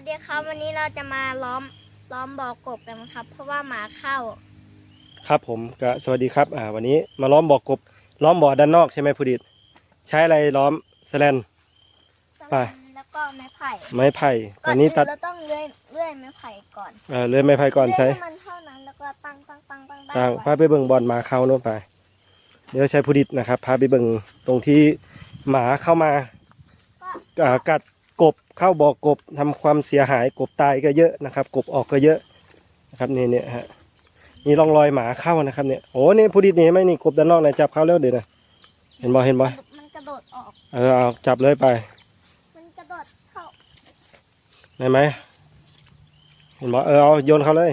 วัสดีครับ วันนี้เราจะมาล้อมล้อมบ่อกบกันครับ เพราะว่าหมาเข้า ครับผมก็สวัสดีครับ อ่า วันนี้มาล้อมบ่อกบ ล้อมบ่อด้านนอกใช่ไหมผู้ดิดใช้อะไรล้อมแสแลนไปแล้วก็ไม้ไผ่ไม้ไผ่ก่ตอนนี้ตัดเราต้องเลื่อยเลื่อยไม้ไผ่ก่อนเอ่อเลื่อยไม้ไผ่ก่อนใช้เลื่ยให้มันเท่านั้นแล้วก็ตั้งตั้งตั้งตั้งต่างไว้พาไปเบิ่งบอลหมาเข้าโน่นไป เดี๋ยวใช้ผู้ดิดนะครับพาไปเบิ่งตรงที่หมาเข้ามาก็อ่ากัด กบเข้าบ่อกบทำความเสียหายกบตายก็เยอะนะครับ กบออกก็เยอะนะครับนี่เนี่ยฮะมีร่องรอยหมาเข้านะครับเนี่ยโอ้นี่ผู้ดิดนี่เห็นไหมนี่กบด้านนอกนะจับเข้าแล้วเดี๋ยวนะเห็นบ่เห็นบ่มันกระโดดออกเออเอาจับเลยไป มันกระโดดเข้าได้ไหมเห็นบ่เออเอาโยนเขาเลย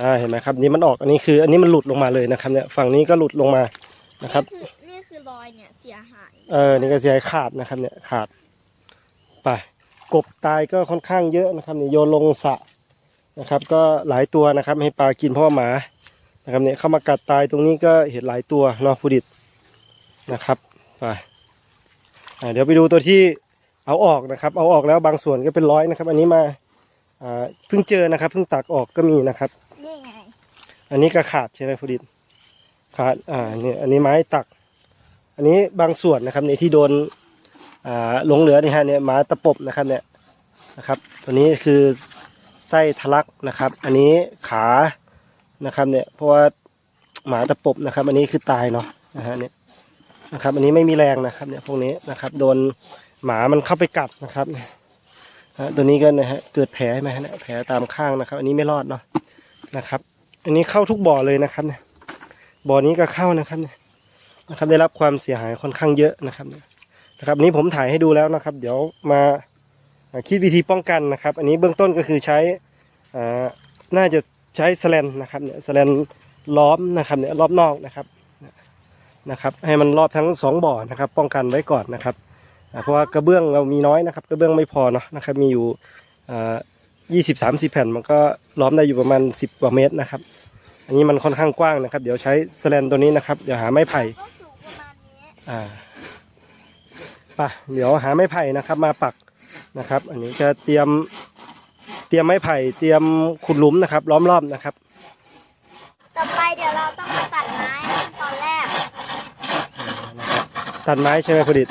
อ่าเห็นไหมครับนี่มันออกอันนี้คือ อันนี้มันหลุดลงมาเลยนะครับเนี่ยฝั่งนี้ก็หลุดลงมานะครับนี่คือนี่คือรอยเนี่ยเสียหาย เออนี่ก็เสียหายขาดนะครับเนี่ยขาด ไปกบตายก็ค่อนข้างเยอะนะครับนี่โยนลงสระนะครับ ก็หลายตัวนะครับให้ปลากินเพราะว่าหมานะครับเนี่ยเข้ามากัดตายตรงนี้ก็เห็นหลายตัวเนาะผู้ดิดนะครับไปอ่าเดี๋ยวไปดูตัวที่เอาออกนะครับ เอาออกแล้วบางส่วนก็เป็นร้อยนะครับ อันนี้มาอ่าเพิ่งเจอนะครับเพิ่งตักออกก็มีนะครับนี่ไงอันนี้ก็ขาดใช่ไหมผู้ดิดขาดอ่าเนี่ยอันนี้ไม้ตัก อันนี้บางส่วนนะครับเนี่ยที่โดนอ่า หลงเหลือนี่ฮะเนี่ยหมาตะปบนะครับเนี่ยนะครับ ตัวนี้คือไส้ทะลักนะครับ อันนี้ขานะครับเนี่ยเพราะว่าหมาตะปบนะครับ อันนี้คือตายเนาะนะฮะเนี่ยนะครับ อันนี้ไม่มีแรงนะครับเนี่ยพวกนี้นะครับ โดนหมามันเข้าไปกัดนะครับนะตัวนี้ก็นะฮะเกิดแผลไหมฮะเนี่ยแผลตามข้างนะครับ อันนี้ไม่รอดเนาะนะครับ อันนี้เข้าทุกบ่อเลยนะครับเนี่ยบ่อนี้ก็เข้านะครับเนี่ยนะครับ ได้รับความเสียหายค่อนข้างเยอะนะครับเนี่ย นะครับอันนี้ผมถ่ายให้ดูแล้วนะครับ เดี๋ยวมาอ่าคิดวิธีป้องกันนะครับ อันนี้เบื้องต้นก็คือใช้อ่าน่าจะใช้สแลนนะครับเนี่ยสแลนล้อมนะครับเนี่ยรอบนอกนะครับนะครับ ให้มันรอบทั้งสองบ่อนะครับ ป้องกันไว้ก่อนนะครับอ่าเพราะว่ากระเบื้องเรามีน้อยนะครับ กระเบื้องไม่พอเนาะนะครับ มีอยู่ยี่สิบสามสิบแผ่น มันก็ล้อมได้อยู่ประมาณสิบกว่าเมตรนะครับ อันนี้มันค่อนข้างกว้างนะครับ เดี๋ยวใช้สแลนตัวนี้นะครับ เดี๋ยวหาไม้ไผ่ก็สูง ประมาณนี้อ่าไปเดี๋ยวหาไม้ไผ่นะครับ มาปักนะครับ อันนี้จะเตรียมเตรียมไม้ไผ่เตรียมขุดหลุมนะครับ ล้อมรอบนะครับ ต่อไปเดี๋ยวเราต้องมาตัดไม้ตอนแรก ตัดไม้ใช่ไหมผดิต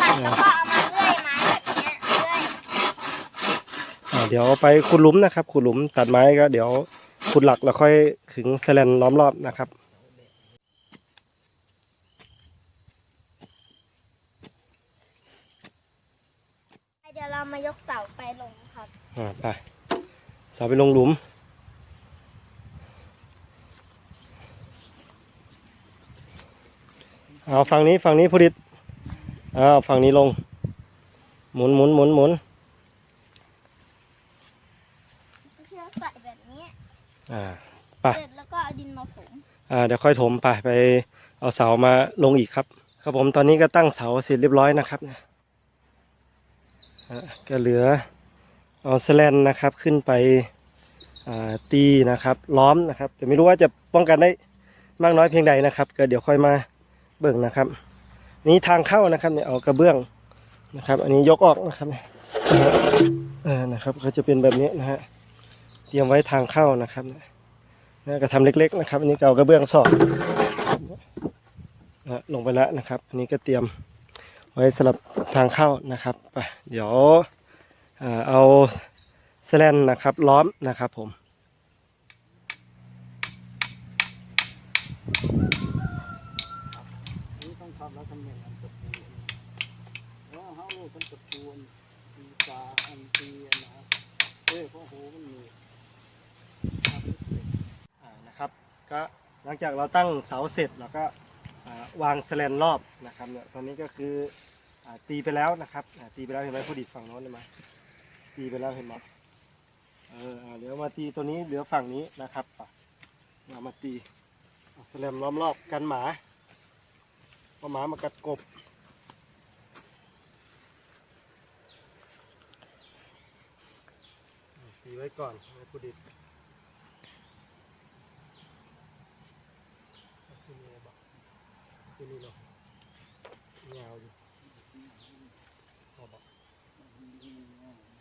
ตัดแล้วก็เอามาเลื่อยไม้แบบเนี้ยเลื่อยอ่าเดี๋ยวไปขุดหลุมนะครับขุดหลุมตัดไม้ก็เดี๋ยวขุดหลักแล้วค่อยขึงแสแลนล้อมรอบนะครับ เดี๋ยวเรามายกเสาไปลงครับ อ่าไปเสาไปลงหลุม เอาฝั่งนี้ฝั่งนี้ผดิตเอาฝั่งนี้ลง หมุนหมุนหมุนหมุนเพื่อใส่แบบนี้อ่าไปเสร็จแล้วก็เอาดินมาถมอ่าเดี๋ยวค่อยถมไปไปเอาเสามาลงอีกครับ ครับผมตอนนี้ก็ตั้งเสาเสร็จเรียบร้อยนะครับเนี่ยอ่า ก็เหลือเอาแสแลนนะครับขึ้นไปตีนะครับ ล้อมนะครับ แต่ไม่รู้ว่าจะป้องกันได้มากน้อยเพียงใดนะครับ ก็เดี๋ยวค่อยมาเบิ่งนะครับ นี่ทางเข้านะครับเนี่ยเอากระเบื้องนะครับ อันนี้ยกออกนะครับเนี่ยนะฮะเออนะครับก็จะเป็นแบบนี้นะฮะเตรียมไว้ทางเข้านะครับเนี่ยนะกระทำเล็ก ๆ นะครับ อันนี้เก่ากระเบื้องสอบนะลงไปแล้วนะครับ อันนี้ก็เตรียม ไว้สำหรับทางเข้านะครับไปเดี๋ยวอ่าเอาแสแลนนะครับล้อมนะครับผมนี่ต้องทำแล้วทำอย่างนั้นกับปูแล้วเขาลูกมันกับปูนตีตาอันตีอันนะเอ้ยเพราะหูมันมีทำให้เสร็จอ่านะครับก็หลังจากเราตั้งเสาเสร็จเราก็อ่า วางแสลนรอบนะครับเนี่ยตอนนี้ก็คืออตีไปแล้วนะครับตีไปแล้วเห็นไหมผู้ดิดฝั่งโน้นเห็นไหมตีไปแล้วเห็นไหมเออเดี๋ยวมาตีตัวนี้เหลือฝั่งนี้นะครับเรามาตีแสลมล้อมรอบกันหมาเพราะหมามากัดกบอ่าตีไว้ก่อนให้ผู้ดิด ที่นี่เนาะยาอยู่พอบอก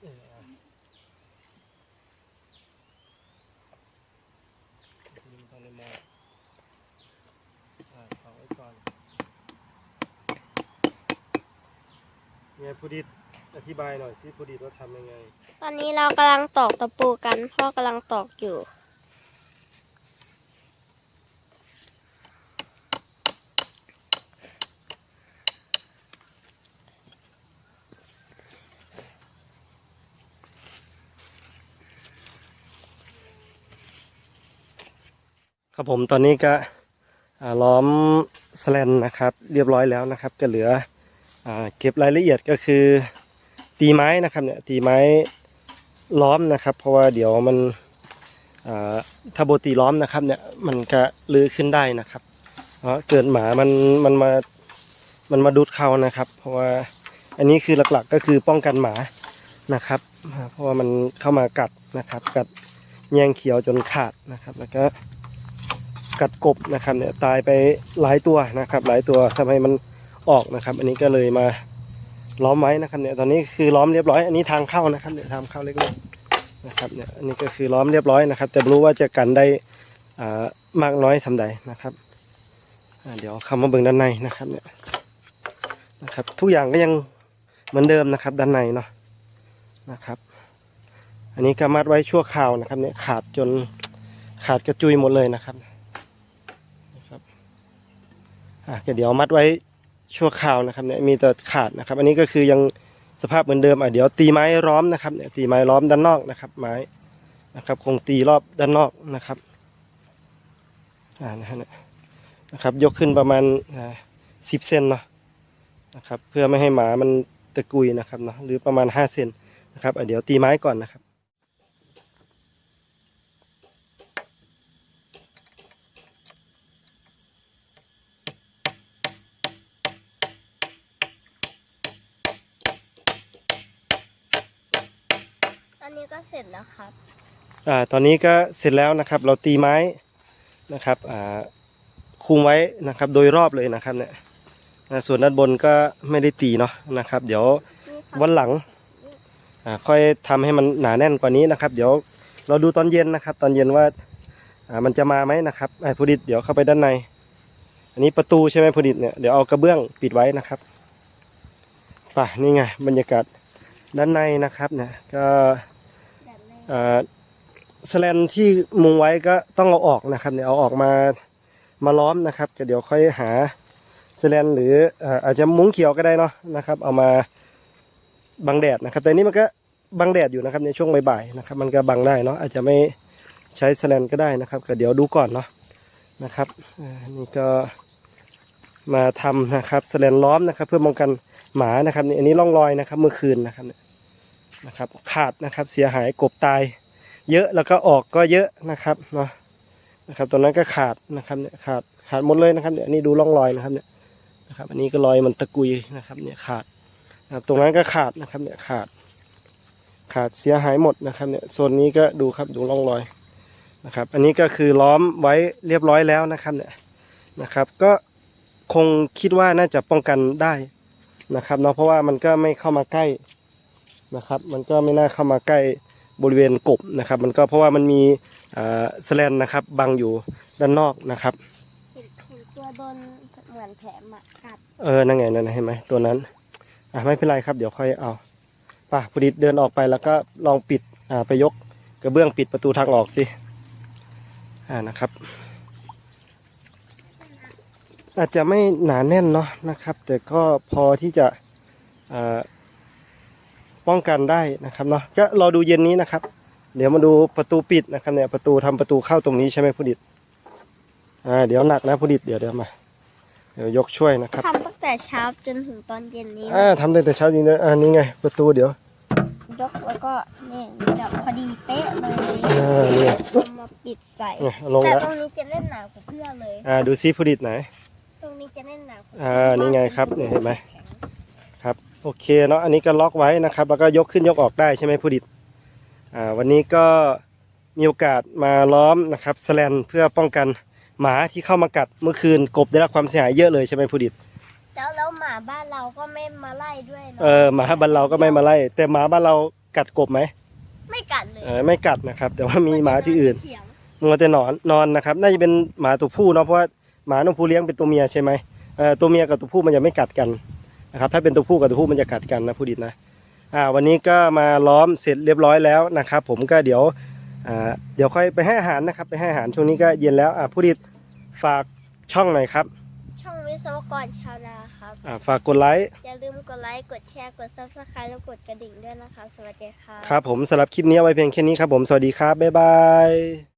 เออยิงตอนเลยมางอ่าเขาไว้ก่อนไงผู้ดีอธิบายหน่อยซิผู้ดีว่าทำยังไง ตอนนี้เรากำลังตอกตะปูกัน พ่อกำลังตอกอยู่ ครับผมตอนนี้ก็ล้อมสแลนนะครับเรียบร้อยแล้วนะครับ ก็เหลืออเก็บรายละเอียดก็คือตีไม้นะครับเนี่ยตีไม้ล้อมนะครับ เพราะว่าเดี๋ยวมันถ้าโบตีล้อมนะครับเนี่ยมันก็ลื้อขึ้นได้นะครับเพราะเกิดหมามันมันมามันมาดูดเขานะครับ เพราะว่าอันนี้คือหลักๆก็คือป้องกันหมานะครับ เพราะว่ามันเข้ามากัดนะครับ กัดแยงเขียวจนขาดนะครับ แล้วก็ กัดกบนะครับเนี่ยตายไปหลายตัวนะครับ หลายตัวทำให้มันออกนะครับ อันนี้ก็เลยมาล้อมไว้นะครับเนี่ยตอนนี้คือล้อมเรียบร้อย อันนี้ทางเข้านะครับเนี่ยทางเข้าเล็กๆนะครับเนี่ยอันนี้ก็คือล้อมเรียบร้อยนะครับ แต่รู้ว่าจะกันได้อ่ามากน้อยสำใดนะครับเดี๋ยวเข้ามาเบิ่งด้านในนะครับเนี่ยนะครับ ทุกอย่างก็ยังเหมือนเดิมนะครับ ด้านในเนาะนะครับ อันนี้ก็มัดไว้ชั่วคราวนะครับ เนี่ยขาดจนขาดกระจุยหมดเลยนะครับ อะเดี๋ยวมัดไว้ชั่วคราวนะครับเนี่ยมีแต่ขาดนะครับ อันนี้ก็คือยังสภาพเหมือนเดิมอะเดี๋ยวตีไม้ล้อมนะครับเนี่ยตีไม้ล้อมด้านนอกนะครับ ไม้นะครับ คงตีรอบด้านนอกนะครับอ่านะฮะนะครับ ยกขึ้นประมาณสิบเซนเนาะนะครับ เพื่อไม่ให้หมามันตะกุยนะครับเนาะหรือประมาณห้าเซนนะครับอะเดี๋ยวตีไม้ก่อนนะครับ ตอนนี้ก็เส ร็จแล้วครับอ่าตอนนี้ก็เสร็จแล้วนะครับ เราตีไม้นะครับอ่าคุมไว้นะครับ โดยรอบเลยนะครับเนี่ยนะส่วนด้านบนก็ไม่ได้ตีเนาะนะครับ เดี๋ยวนี่ครับวันหลังอ่าค่อยทำให้มันหนาแน่นกว่านี้นะครับ เดี๋ยวเราดูตอนเย็นนะครับ ตอนเย็นว่าอ่ามันจะมาไหมนะครับไอ้ผู้ดิดเดี๋ยวเข้าไปด้านใน อันนี้ประตูใช่ไหมผู้ดิดเนี่ยเดี๋ยวเอากระเบื้องปิดไว้นะครับป่ะนี่ไงบรรยากาศด้านในนะครับเนี่ยก็แบบนี้อ่า สแลนที่มุงไว้ก็ต้องเอาออกนะครับเนี่ยเอาออกมามาล้อมนะครับก็เดี๋ยวค่อยหาสแลนหรืออาจจะมุ้งเขียวก็ได้เนาะนะครับ เอามาบังแดดนะครับ แต่นี่มันก็บังแดดอยู่นะครับในช่วงบ่ายๆนะครับ มันก็บังได้เนาะอาจจะไม่ใช้สแลนก็ได้นะครับก็เดี๋ยวดูก่อนเนาะนะครับนี่ก็มาทำนะครับสแลนล้อมนะครับ เพื่อป้องกันหมานะครับนี่อันนี้ร่องรอยนะครับ เมื่อคืนนะครับ นะครับ ขาดนะครับเสียหายกบตาย เยอะแล้วก็ออกก็เยอะนะครับเนาะนะครับตรงนั้นก็ขาดนะครับเนี่ยขาดขาดหมดเลยนะครับเนี่ยนนี้ดูร่องรอยนะครับเนี่ยนะครับ อันนี้ก็รอยมันตะกุยนะครับ เนี่ยขาดนะครับตรงนั้นก็ขาดนะครับ เนี่ยขาด ขาดเสียหายหมดนะครับ เนี่ยโซนนี้ก็ดูครับดูร่องรอยนะครับ อันนี้ก็คือล้อมไว้เรียบร้อยแล้วนะครับ เนี่ยนะครับ ก็คงคิดว่าน่าจะป้องกันได้นะครับเนาะเพราะว่ามันก็ไม่เข้ามาใกล้ นะครับ มันก็ไม่น่าเข้ามาใกล้บริเวณกบนะครับ มันก็เพราะว่ามันมีอ่าสแลนนะครับบังอยู่ด้านนอกนะครับเห็นเห็นตัวโดนเหมือนแผลหมากัดเออนั่นไงนั่นไงเห็นไหมตัวนั้นอะไม่เป็นไรครับเดี๋ยวค่อยเอาป่ะพอดีเดินออกไปแล้วก็ลองปิดอ่าไปยกกระเบื้องปิดประตูทางออกสิอ่านะครับ อาจจะไม่หนาแน่นเนาะนะครับ แต่ก็พอที่จะอ่า ป้องกันได้นะครับเนาะก็รอดูเย็นนี้นะครับ เดี๋ยวมาดูประตูปิดนะครับเนี่ยประตูทำประตูเข้าตรงนี้ใช่ไหมผู้ดิดอ่าเดี๋ยวหนักนะผู้ดิดเดี๋ยวเดี๋ยวมา เดี๋ยวยกช่วยนะครับทำตั้งแต่เช้าจนถึงตอนเย็นนี้อ่าทำตั้งแต่เช้าจริงๆอ่านี่ไง ประตูเดี๋ยวยกแล้วก็นี่เดี๋ยวพอดีเป๊ะเลยอ่านี่เอามาปิดใส่เนี่ยลงแต่แล้วตรงนี้จะเล่นหนาวกว่าเพื่อนเลยอ่าดูซิผู้ดิดไหน ตรงนี้จะเล่นหนาวกว่าอ่านี่ไงครับเนี่ยเห็นไหมครับ โอเคเนาะอันนี้ก็ล็อกไว้นะครับ แล้วก็ยกขึ้นยกออกได้ใช่ไหมผู้ดิดอ่าวันนี้ก็มีโอกาสมาล้อมนะครับสแลนเพื่อป้องกันหมาที่เข้ามากัดเมื่อคืนกบได้รับความเสียหายเยอะเลยใช่ไหมผู้ดิดแล้วแล้วหมาบ้านเราก็ไม่มาไล่ด้วยเนาะเออหมาบ้านเราก็ไม่มาไล่ แต่หมาบ้านเรากัดกบไหมไม่กัดเลยเออไม่กัดนะครับ แต่ว่ามีหมาที่อื่นเถียงมัวแต่นอนนอนนะครับ น่าจะเป็นหมาตัวผู้เนาะเพราะว่าหมาตัวผู้เลี้ยงเป็นตัวเมียใช่ไหมเออตัวเมียกับตัวผู้มันจะไม่กัดกัน นะครับ ถ้าเป็นตัวผู้กับตัวผู้มันจะกัดกันนะผู้ดิดนะอ่าวันนี้ก็มาล้อมเสร็จเรียบร้อยแล้วนะครับ ผมก็เดี๋ยวอ่าเดี๋ยวค่อยไปให้อาหารนะครับ ไปให้อาหารช่วงนี้ก็เย็นแล้วอ่าผู้ดิดฝากช่องหน่อยครับ ช่องวิศวกรชาวนาครับอ่าฝากกดไลค์อย่าลืมกดไลค์กดแชร์กด subscribe แล้วกดกระดิ่งด้วยนะคะสวัสดีค่ะครับผมสำหรับคลิปนี้เอาไว้เพียงแค่นี้ครับผมสวัสดีครับบ๊ายบาย